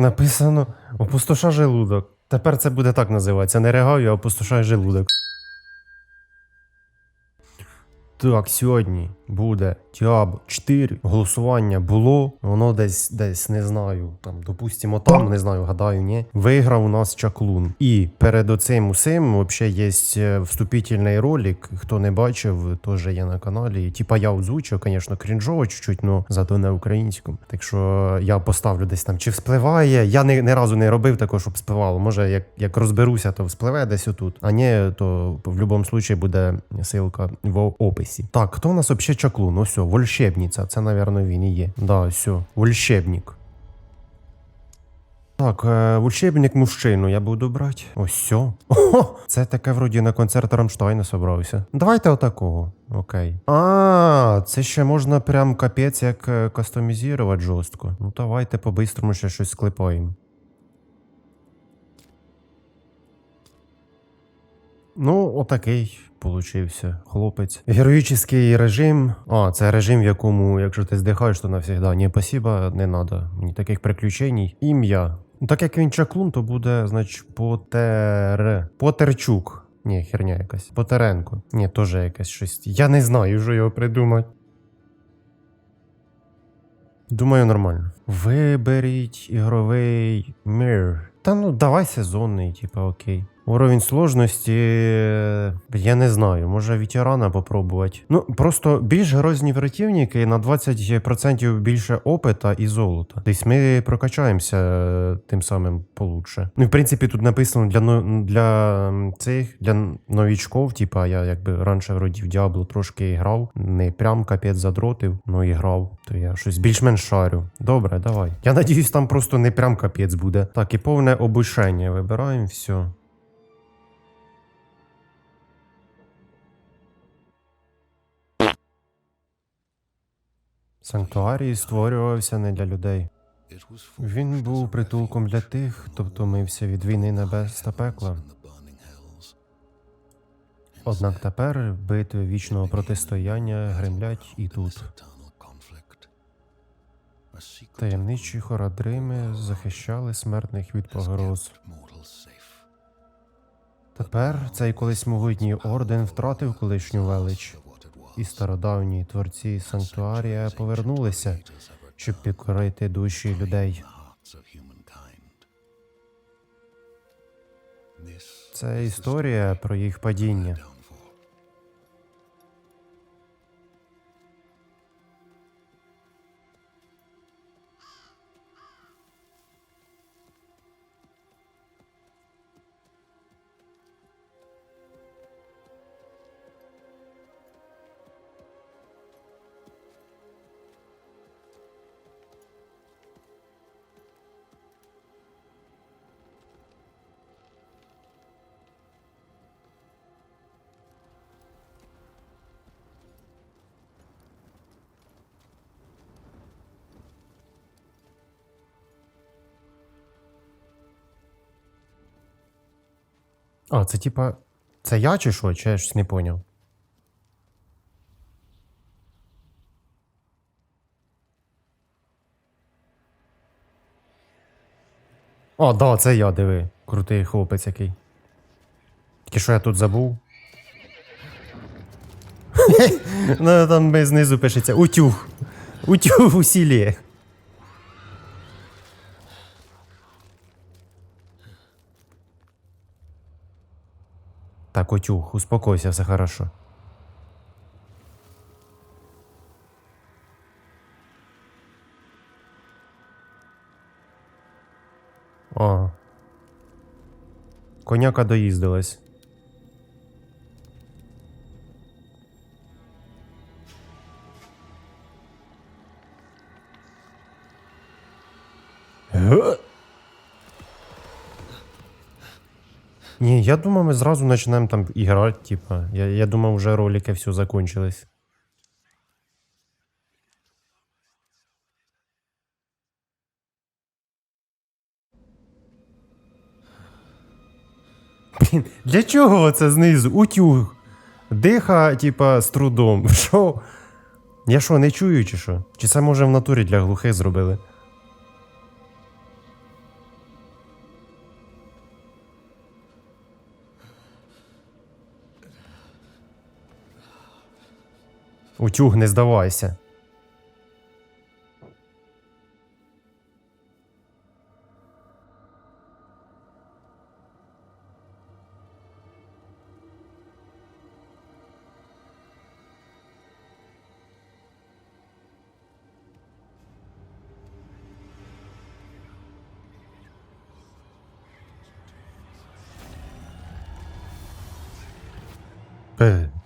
Написано опустоша желудок. Тепер це буде так називатися. Не ригаю, а опустошай желудок. Так, сьогодні буде Діабло 4. Голосування було. Воно десь, десь, не знаю. Там, допустимо, там, не знаю, гадаю, ні. Виграв у нас чаклун. І перед оцим усім взагалі є е, вступительний ролик. Хто не бачив, теж є на каналі. Типа я озвучив, звісно, крінжово чуть-чуть, но зато на українському. Так що я поставлю десь там, чи вспливає. Я не, не разу не робив такого, щоб вспливало. Може, як, як розберуся, то вспливе десь отут. А ні, то в будь-якому випадку буде ссылка в описі. Так, хто у нас взагалі чаклун? Ну все, вольщебниця. Це, напевно, він і є. Да, все, вольщебник. Так, е, вольщебник мужчину я буду брати. Ось все. О, це таке вроді на концерт Рамштайна собрався. Давайте отакого. Окей. А, це ще можна прям капець як е, кастомізувати жорстко. Ну давайте по-бистрому ще щось склепаємо. Ну, отакий получився хлопець. Героїчний режим. А, це режим, в якому, якщо ти здихаєш, то навсігда. Ні, спасіба, не надо. Мені таких приключень. Ім'я. Ну, так як він чаклун, то буде, значить, Потер. Потерчук. Ні, херня якась. Потеренко. Ні, теж якась щось. Я не знаю, що його придумати. Думаю, нормально. Виберіть ігровий мир. Та ну давай сезонний, типа окей. Уровень сложності. е, Я не знаю, може ветерана попробувати. Ну, просто більш грозні противники на 20% більше опита і золота. Тобто ми прокачаємося е, тим самим получше. Ну, в принципі, тут написано для, для цих, для новічков, типа я якби раніше вроді в Діабло трошки грав. Не прям капець задротив, но і грав. То я щось більш-менш шарю. Добре, давай. Я надіюсь, там просто не прям капець буде. Так, і повне обучення вибираємо, все. Санктуарій створювався не для людей. Він був притулком для тих, хто втомився від війни небес та пекла. Однак тепер битви вічного протистояння гремлять і тут. Таємничі хорадрими захищали смертних від погроз. Тепер цей колись могутній орден втратив колишню велич, і стародавні творці санктуарія повернулися, щоб підкорити душі людей. Це історія про їх падіння. А, це типа. Це я чи що? Чи я щось не поняв? О, да, це я, диви. Крутий хлопець який. Тільки що я тут забув? ну там знизу пишеться утюг. Утюг у сілі. Так, утюг, успокойся, все хорошо. О. Коняка доїздилась. Ге? Ні, я думав, ми зразу почнемо там іграти, типа. Я, я думав, вже ролики все закончились. Блін, для чого це знизу? Утюг. Диха, типа, з трудом. Що? Я що, не чую, чи що? Чи це може в натурі для глухих зробили? Утюг, не здавайся. Е.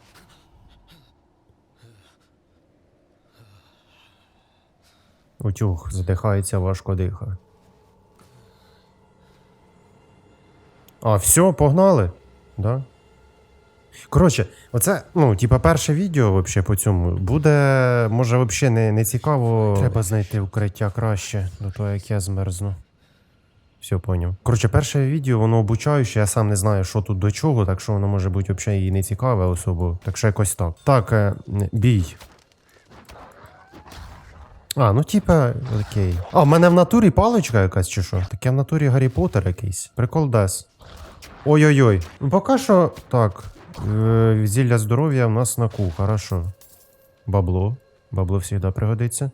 Утюг задихається, важко дихає. А, все, погнали? Да? Коротше, оце, ну, типа, перше відео вообще по цьому буде, може, взагалі не, не цікаво. Треба знайти укриття краще, до того, як я змерзну. Все, поняв. Коротше, перше відео, воно обучаюче, я сам не знаю, що тут до чого, так що воно може бути взагалі і не цікаве особо. Так що якось так. Так, е, бій. А, ну типа, окей. А, в мене в натурі паличка якась чи що? Так я в натурі Гаррі Поттер якийсь. Прикол дес. Ой-ой-ой. Ну поки що. Так. Е, зілля здоров'я у нас на ку, хорошо. Бабло. Бабло завжди пригодиться.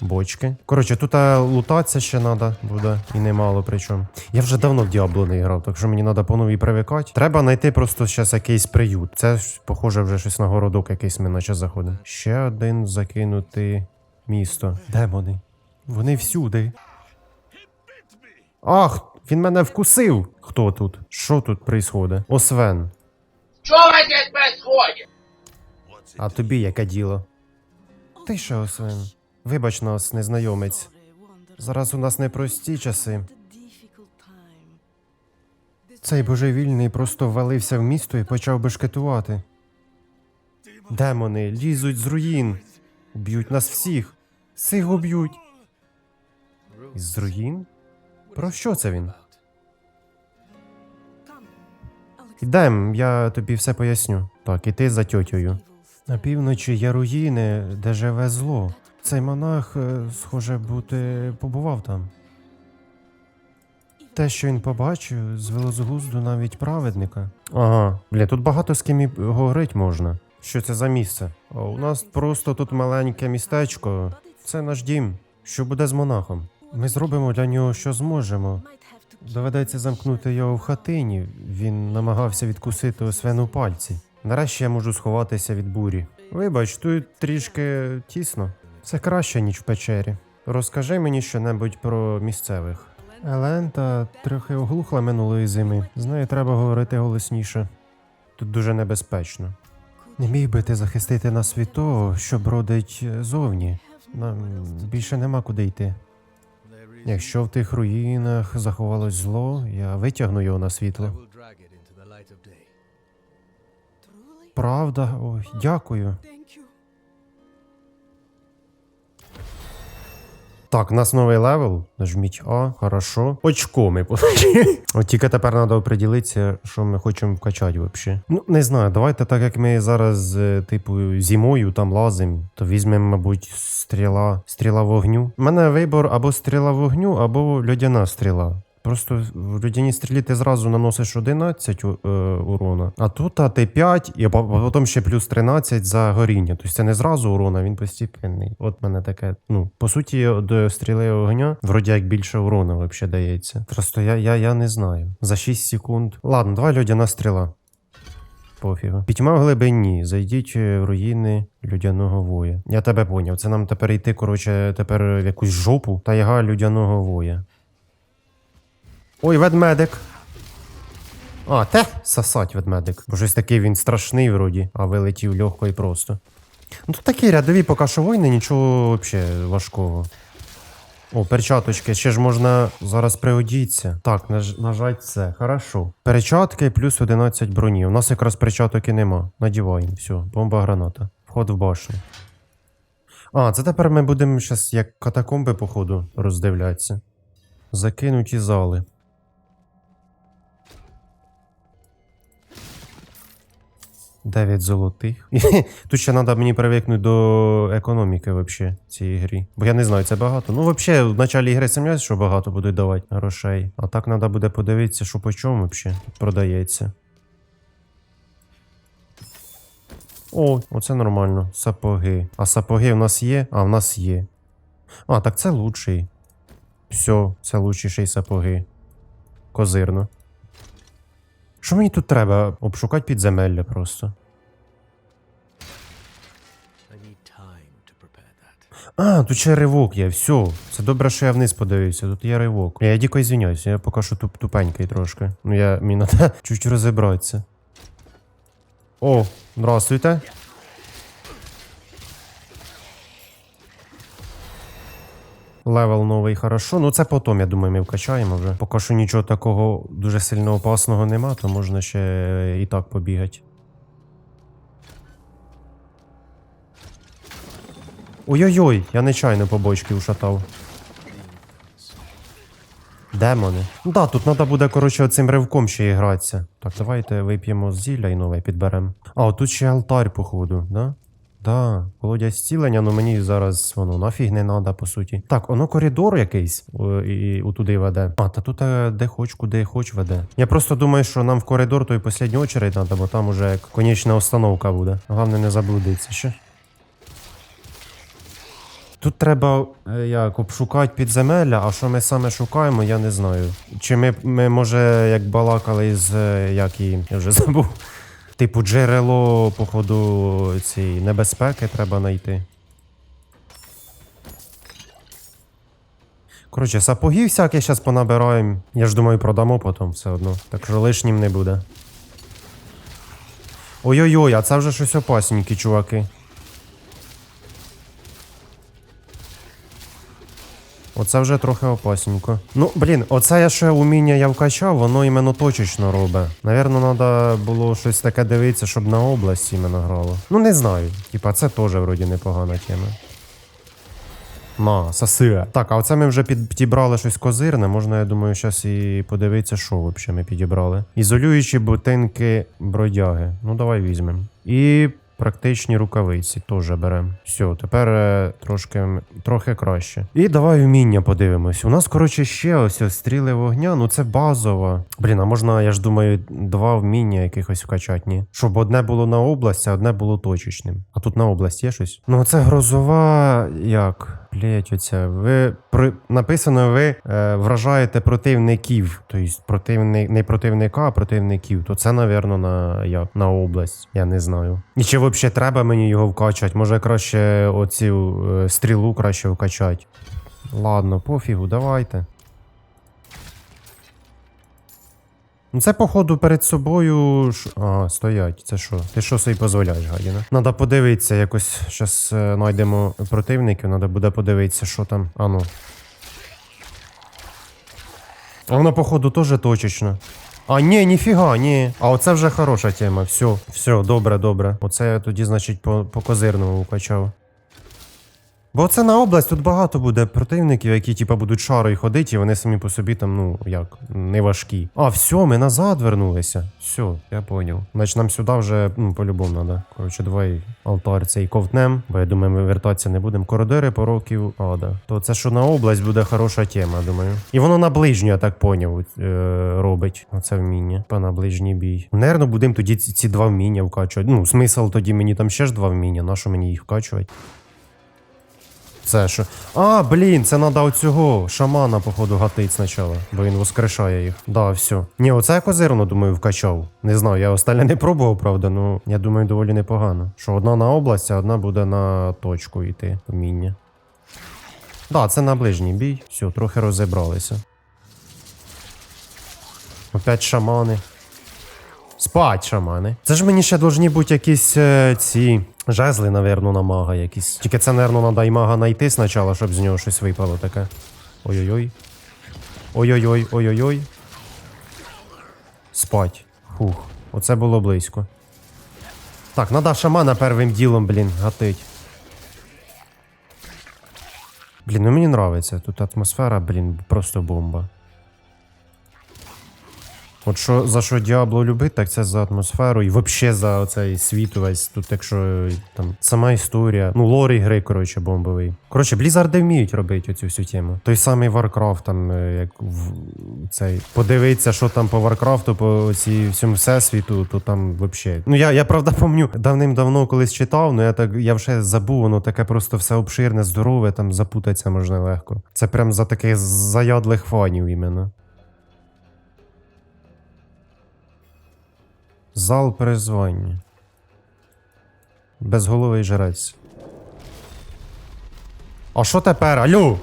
Бочки. Коротше, тут лутатися ще треба буде. І немало причому. Я вже давно в Діабло не грав, так що мені треба по новій привикати. Треба знайти просто зараз якийсь приют. Це похоже вже щось на городок якийсь ми наче заходимо. Ще один закинути місто. Де вони? Вони всюди. Ах, він мене вкусив. Хто тут? Що тут происходить? Освен. Что здесь происходит? А тобі яке діло? Ти що, Освен? Вибач нас, незнайомець. Зараз у нас непрості часи. Цей божевільний просто ввалився в місто і почав бешкетувати. Демони лізуть з руїн. Б'ють нас всіх. Всіх уб'ють. З руїн? Про що це він? Ідем, я тобі все поясню. Так, і ти за тьотєю. На півночі є руїни, де живе зло. Цей монах, е, схоже, бути побував там. Те, що він побачив, звело з глузду навіть праведника. Ага, блін, тут багато з ким і говорить можна. Що це за місце? У нас просто тут маленьке містечко. Це наш дім. Що буде з монахом? Ми зробимо для нього, що зможемо. Доведеться замкнути його в хатині. Він намагався відкусити освену пальці. Нарешті я можу сховатися від бурі. Вибач, тут трішки тісно. Це краще, ніж в печері. Розкажи мені щонебудь про місцевих. Елента трохи оглухла минулої зими. З нею треба говорити голосніше. Тут дуже небезпечно. Не міг би ти захистити нас від того, що бродить е, зовні. Нам більше нема куди йти. Якщо в тих руїнах заховалось зло, я витягну його на світло. Правда, ой, дякую. Так, у нас новий левел. Нажміть А, хорошо. Очко ми получили. От тільки тепер треба оприділитися, що ми хочемо вкачати взагалі. Ну, не знаю, давайте так як ми зараз, е, типу, зимою там лазимо, то візьмемо, мабуть, стріла, стріла вогню. У мене вибор або стріла вогню, або льодяна стріла. Просто в людяній стрілі ти зразу наносиш 11 е, урона, а тут а, ти 5, і потім ще плюс 13 за горіння. Тобто це не зразу урона, він постепенний. От мене таке. Ну, по суті, до стріли огня, вроді як більше урона взагалі дається. Просто я, я, я не знаю. За 6 секунд. Ладно, давай льодяна стріла. Пофігу. Пітьма в глибині. Зайдіть е, в руїни людяного воя. Я тебе поняв. Це нам тепер йти, коротше, тепер в якусь жопу. Тайга людяного воя. Ой, ведмедик. А, те, сосать ведмедик. Бо щось такий він страшний вроді, а вилетів легко і просто. Ну тут такі рядові поки що війни, нічого взагалі важкого. О, перчаточки, ще ж можна зараз приодіться. Так, наж... нажать це. Хорошо. Перчатки плюс 11 броні. У нас якраз перчаток і нема. Надіваємо. Все, бомба граната. Вход в башню. А, це тепер ми будемо зараз як катакомби, походу, роздивлятися. Закинуті зали. Дев'ять золотих. Тут ще треба мені привикнути до економіки вообще цієї грі. Бо я не знаю, це багато. Ну, взагалі, в началі гри сумніваюся, що багато будуть давати грошей. А так треба буде подивитися, що по чому взагалі продається. О, оце нормально. Сапоги. А сапоги в нас є? А в нас є. А, так це лучший. Все, це лучшіший сапоги. Козирно. Що мені тут треба? Обшукати підземелля просто. А, тут ще ривок є, все. Це добре, що я вниз подивився, тут є ривок. Я дико извиняюсь, я поки що туп тупенький трошки. Ну я мені треба чуть розібратися. О, здравствуйте. Левел новий, хорошо. Ну це потім, я думаю, ми вкачаємо вже. Поки що нічого такого дуже сильно опасного нема, то можна ще і так побігати. Ой-ой-ой, я нечайно по бочки ушатав. Демони. Ну да, тут треба буде, коротше, цим ривком ще і гратися. Так, давайте вип'ємо зілля і нове підберемо. А, тут ще алтарь, походу, да? Да, колодя зцілення, ну мені зараз воно нафіг не треба, по суті. Так, воно коридор якийсь о, і, і отуди веде. А, та тут е, де хоч, куди хоч веде. Я просто думаю, що нам в коридор той последню очередь треба, бо там уже як конечна установка буде. Головне не заблудитися ще. Тут треба е, як обшукати підземелля, а що ми саме шукаємо, я не знаю. Чи ми, ми може, як балакали з е, як її, я вже забув. Типу, джерело, походу, цієї небезпеки треба знайти. Коротше, сапоги всякі зараз понабираємо. Я ж думаю, продамо потім все одно. Так що лишнім не буде. Ой-ой-ой, а це вже щось опасненькі, чуваки. Оце вже трохи опасненько. Ну, блін, оце я ще уміння я вкачав, воно іменно точечно робить. Навірно, треба було щось таке дивитися, щоб на область іменно грало. Ну, не знаю. Типа, це теж вроді непогана тема. На, сосире. Так, а оце ми вже під- підібрали щось козирне. Можна, я думаю, зараз і подивитися, що взагалі ми підібрали. Ізолюючі ботинки бродяги. Ну, давай візьмемо. І практичні рукавиці теж беремо. Все, тепер е, трошки, трохи краще. І давай вміння подивимось. У нас, коротше, ще ось, ось стріли вогня, ну це базова. Блін, а можна, я ж думаю, два вміння якихось вкачати, ні? Щоб одне було на область, а одне було точечним. А тут на область є щось? Ну, це грозова. як? Оця. Ви про написано, ви е, вражаєте противників. Тобто противник, не противника, а противників. То це, напевно, на як? На область. Я не знаю. І чи взагалі треба мені його вкачати? Може краще оцю е, стрілу краще вкачати. Ладно, пофігу, давайте. Це, походу, перед собою. ш- А, стоять. Це що? Ти що собі дозволяєш, гадіна? Надо подивитися, якось зараз знайдемо противників, надо буде подивитися, що там. А ну. А воно, походу, теж точечно. А, ні, ніфіга, ні. А оце вже хороша тема. Все, все, добре, добре. Оце я тоді, значить, по, по козирному укачав. Бо це на область тут багато буде противників, які типа будуть шарою ходити, і вони самі по собі там, ну як, не важкі. А, все, ми назад вернулися. Все, я поняв. Значить, нам сюди вже ну, по-любому треба. Коротше, давай алтар цей ковтнем, бо я думаю, ми вертатися не будемо. Коридори пороків ада. То це що на область буде хороша тема, думаю. І воно на ближню, я так поняв, е, робить. Оце вміння. Па на ближній бій. Наверно, будемо тоді ці два вміння вкачувати. Ну, смисл тоді мені там ще ж два вміння, на що мені їх вкачувати? Це що? А, блін, це треба оцього шамана, походу, гатить спочатку, бо він воскрешає їх. Да, все. Ні, оце я козирно, думаю, вкачав. Не знаю, я остальне не пробував, правда, ну я думаю, доволі непогано. Що одна на область, а одна буде на точку йти. Вміння. Да, це на ближній бій. Все, трохи розібралися. Опять шамани. Спать, шамани. Це ж мені ще должні бути якісь е, ці жезли, навірно, на мага якісь. Тільки це, навірно, треба і мага знайти спочатку, щоб з нього щось випало таке. Ой-ой-ой. Ой-ой-ой, ой-ой-ой. Спать. Фух. Оце було близько. Так, надо шамана первим ділом, блін, гатить. Блін, ну мені нравиться. Тут атмосфера, блін, просто бомба. От що за що Діабло любить, так це за атмосферу і взагалі за оцей світ увесь. Тут, якщо там сама історія, ну лор ігри, коротше, бомбовий. Коротше, Блізарди вміють робити оцю всю тему. Той самий Warcraft, там е, як в цей подивитися, що там по Варкрафту, по цій всьому всесвіту, то там взагалі. Ну я, я правда пам'ятаю, давним-давно колись читав, ну я так я вже забув, воно таке просто все обширне, здорове, там запутатися можна легко. Це прям за таких заядлих фанів іменно. Зал призвання. Безголовий жрець. А що тепер? Алло?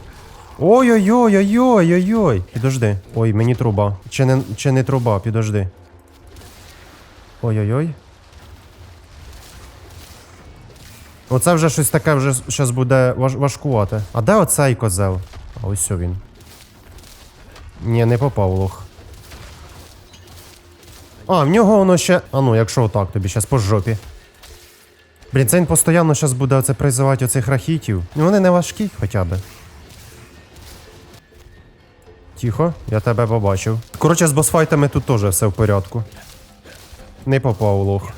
Ой-ой-ой-ой-ой-ой. Підожди. Ой, мені труба. Чи не, чи не труба, підожди. Ой-ой-ой. Оце вже щось таке вже щас буде важ, важкувати. А де оцей козел? А ось він. Ні, не попав лох. А, в нього воно ще. А ну, якщо отак, тобі щас по жопі. Блін, це він постійно щас буде оце призивати оцих рахітів. Ну вони не важкі хоча б. Тихо, я тебе побачив. Коротше, з босфайтами тут теж все в порядку. Не попав лох.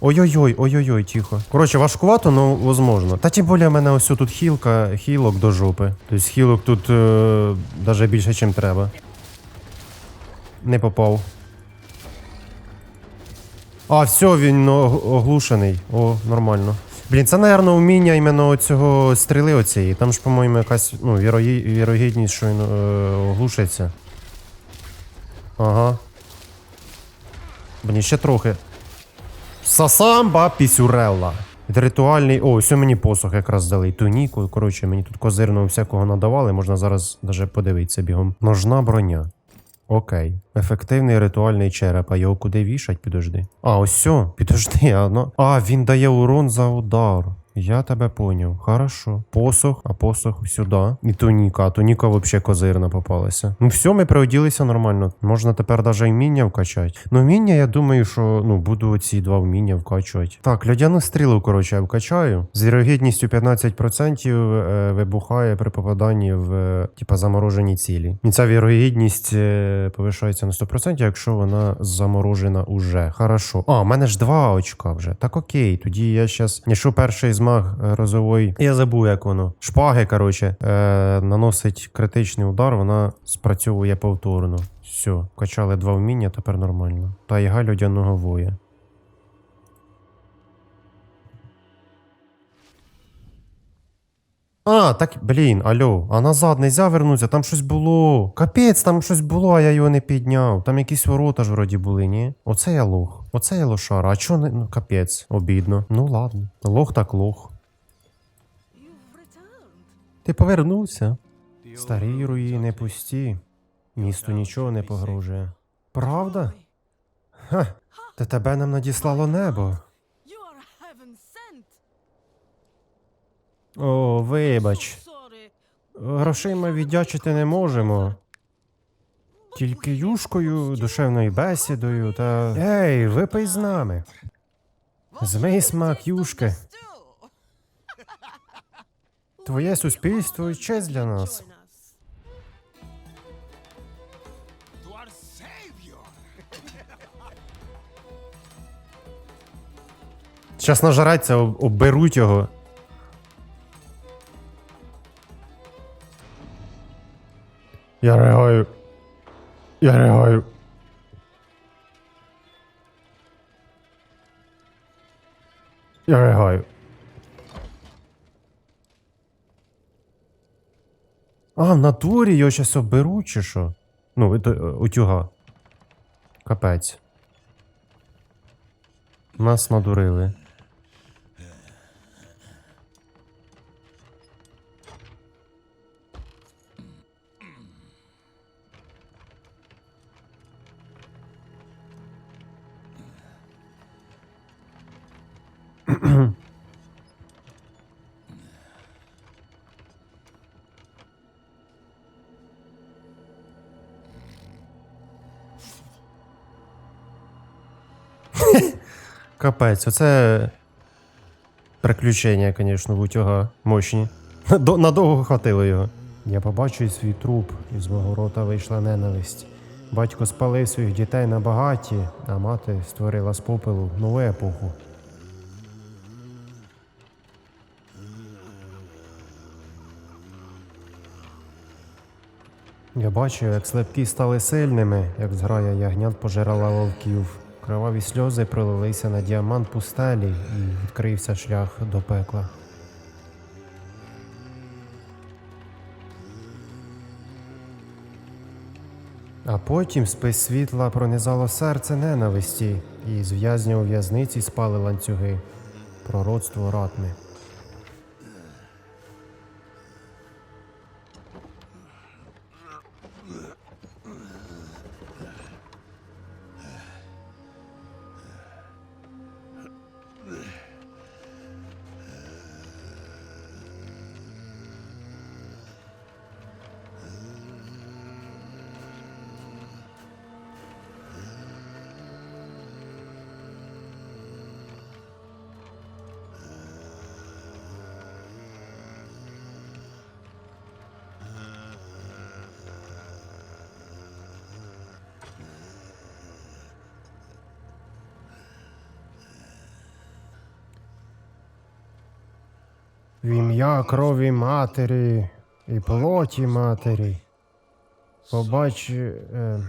Ой-ой-ой, ой-ой-ой, тихо. Коротше, важкувато, но возможно. Та тим більше в мене ось тут хілка, хілок до жопи. Тобто хілок тут е, більше, ніж треба. Не попав. А, все, він оглушений. О, нормально. Блін, це, напевно, вміння іменно цього стріли оцієї. Там ж, по-моєму, якась ну, вірогідність, що він е, оглушиться. Ага. Блін, ще трохи. Сасамба пісюрелла. Ритуальний. О, ось мені посох якраз дали. Туніку. Коротше, мені тут козирного всякого надавали. Можна зараз даже подивитися бігом. Ножна броня. Окей. Ефективний ритуальний череп. А його куди вішать? Підожди. А, ось сьо. Підожди, а ну. А, він дає урон за удар. Я тебе поняв. Хорошо. Посох, а посох сюди. І туніка. А туніка взагалі козирна попалася. Ну все, ми приоділися нормально. Можна тепер навіть вміння вкачати. Ну, вміння, я думаю, що ну, буду ці два вміння вкачувати. Так, льодяну стрілу, коротше, я вкачаю. З вірогідністю 15% е, вибухає при попаданні в е, типа заморожені цілі. І ця вірогідність е, повишається на 100%, якщо вона заморожена уже. Хорошо. А, у мене ж два очка вже. Так окей, тоді я щас. Якщо перший змаг е, розовий. Я забув, як воно. Шпаги, коротше, е, наносить критичний удар, вона спрацьовує повторно. Все, вкачали два вміння, тепер нормально. Тайга льодяного воя. А, так, блін, алло, а назад нельзя вернутися, там щось було. Капець, там щось було, а я його не підняв. Там якісь ворота ж вроді були, ні? Оце я лох. Оце я лошара. А чо не. Ну, капець, обідно. Ну ладно. Лох так лох. Ти повернувся. Старі руїни пусті. Місту нічого не погрожує. Правда? Ха, та тебе нам надіслало небо. О, вибач. Sorry. Грошима віддячити не можемо. Тільки юшкою, душевною бесідою та. Ей, випий з нами. Змий смак юшки. Твоє суспільство і честь для нас. Щас нажереться, об- обберуть його. Я ригаю. Я ригаю. Я ригаю. А, в натурі його щас оберуть, чи що? Ну, это, е, утюга. Капець. Нас надурили. Капець, оце приключення, звісно, в утюга мощні. Надовго хватило його. Я побачив свій труп, і з мого рота вийшла ненависть. Батько спалив своїх дітей на багаті, а мати створила з попелу нову епоху. Я бачу, як слабкі стали сильними, як зграя ягнят пожирала вовків. Кроваві сльози пролилися на діамант пустелі і відкрився шлях до пекла. А потім спис світла пронизало серце ненависті, і з в'язня у в'язниці спали ланцюги. Пророцтво ратми. В ім'я крові матері і плоті матері. Побач е,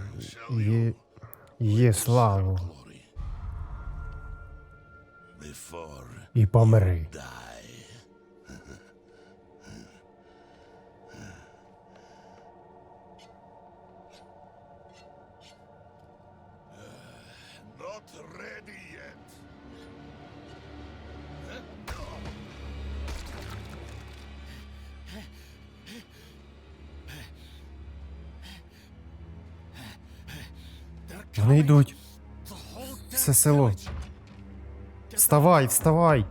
її, славу і помри. Вони йдуть. Все село. Вставай, вставай.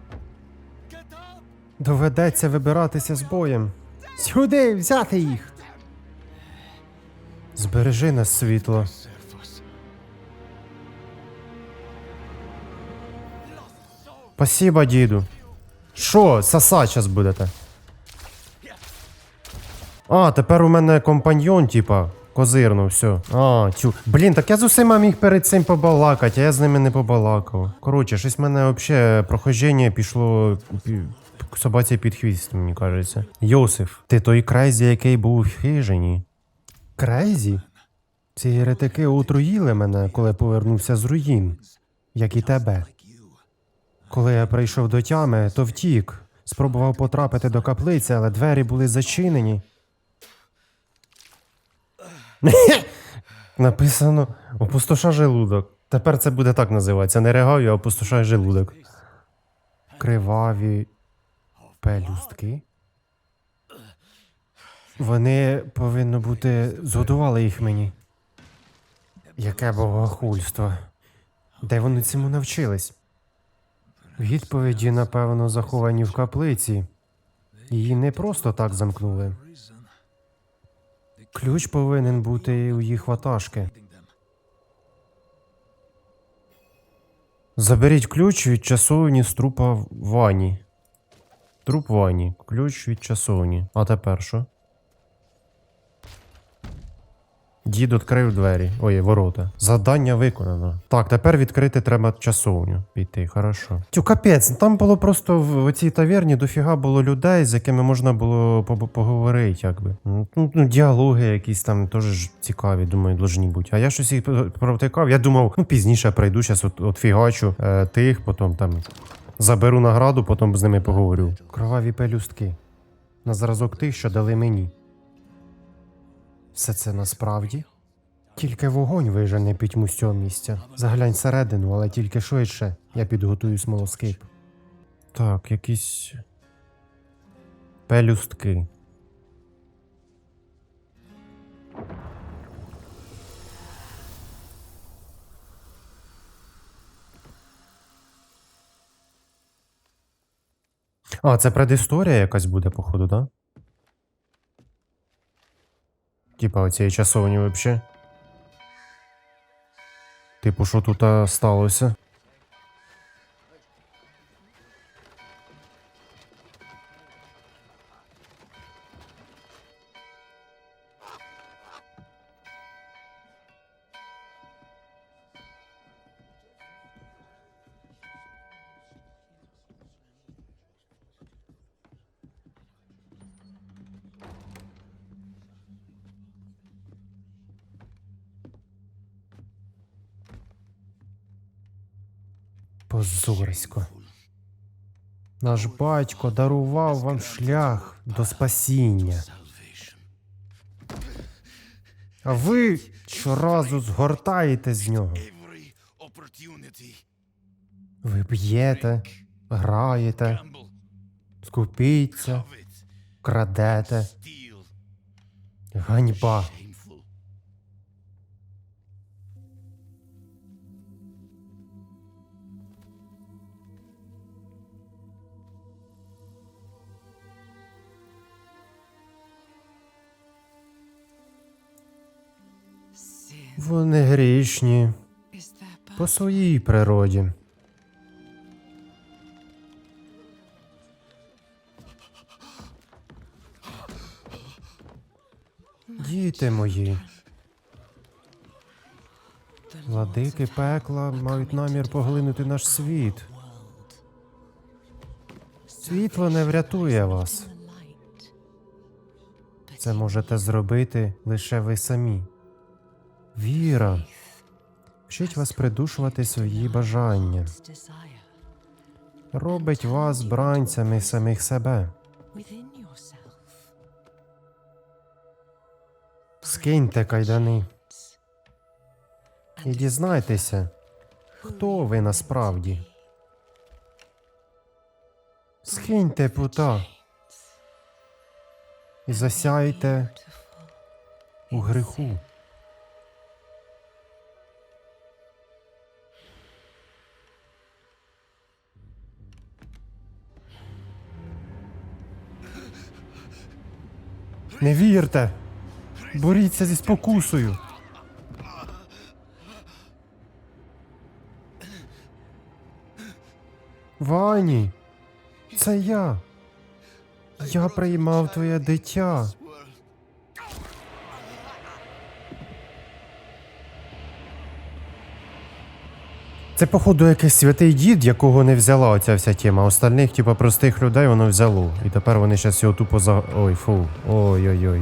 Доведеться вибиратися з боєм. Сюди взяти їх. Збережи нас світло. Спасибо, діду. Що, саса час будете? А, тепер у мене компаньйон, типа, козирно, все. А, тю. Блін, так я з усіма міг перед цим побалакати, а я з ними не побалакав. Коротше, щось в мене взагалі проходження пішло пі- собаці під хвіст, мені кажеться. Йосиф, ти той крейзі, який був в хижині. Крейзі? Ці еретики отруїли мене, коли повернувся з руїн, як і тебе. Коли я прийшов до тями, то втік. Спробував потрапити до каплиці, але двері були зачинені. Написано опустоша желудок. Тепер це буде так називатися. Не регаю, а опустошай желудок. Криваві пелюстки. Вони повинно бути згодували їх мені. Яке богохульство. Де вони цьому навчились? Відповіді, напевно, заховані в каплиці. Її не просто так замкнули. Ключ повинен бути у їх ватажки. Заберіть ключ від часовні з трупа Вані. Труп Вані. Ключ від часовні. А тепер що? Дід відкрив двері. Ой, ворота. Завдання виконано. Так, тепер відкрити треба часовню. Піти, хорошо. Тю, капець, там було просто в цій таверні дофіга було людей, з якими можна було по- поговорити, якби. Ну, ну, ну, діалоги якісь там теж цікаві, думаю, должні бути. А я щось їх провтикав. Я думав, ну пізніше прийду, зараз от, от фігачу е, тих, потім там заберу награду, потім з ними поговорю. Кроваві пелюстки. На зразок тих, що дали мені. Все це насправді? Тільки вогонь вижене пітьму з цього місця. Заглянь всередину, але тільки швидше. Я підготую смолоскип. Так, якісь. Пелюстки. А, це предісторія якась буде, походу, да? Типа оцієї часовні вообще. Типу, що тут сталося? Позорисько. Наш батько дарував вам шлях до спасіння. А ви щоразу згортаєте з нього. Ви б'єте, граєте, скупіться, крадете. Ганьба. Вони грішні по своїй природі. Діти мої, владики пекла мають намір поглинути наш світ. Світло не врятує вас. Це можете зробити лише ви самі. Віра вчить вас придушувати свої бажання, робить вас бранцями самих себе. Скиньте кайдани і дізнайтеся, хто ви насправді. Скиньте пута і засяйте у греху. Не вірте! Боріться зі спокусою. Вані, це я. Я приймав твоє дитя. Це, походу, якийсь святий дід, якого не взяла оця вся тема. Остальних, типа, простих людей воно взяло. І тепер вони щас його тупо за. Ой, фу. Ой-ой-ой.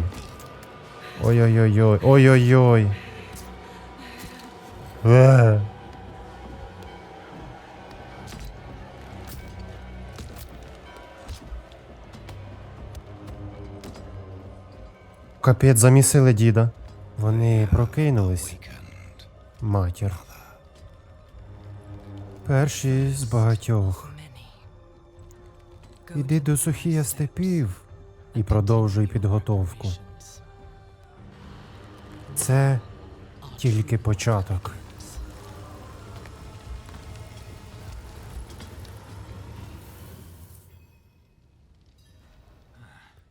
Ой-ой-ой. Ой-ой-ой. Капець замісили діда. Вони прокинулись. Матір. Перші з багатьох. Іди до Сухія степів і продовжуй підготовку. Це тільки початок.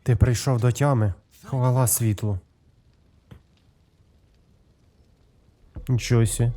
Ти прийшов до тями. Хвала світлу. Нічого сі.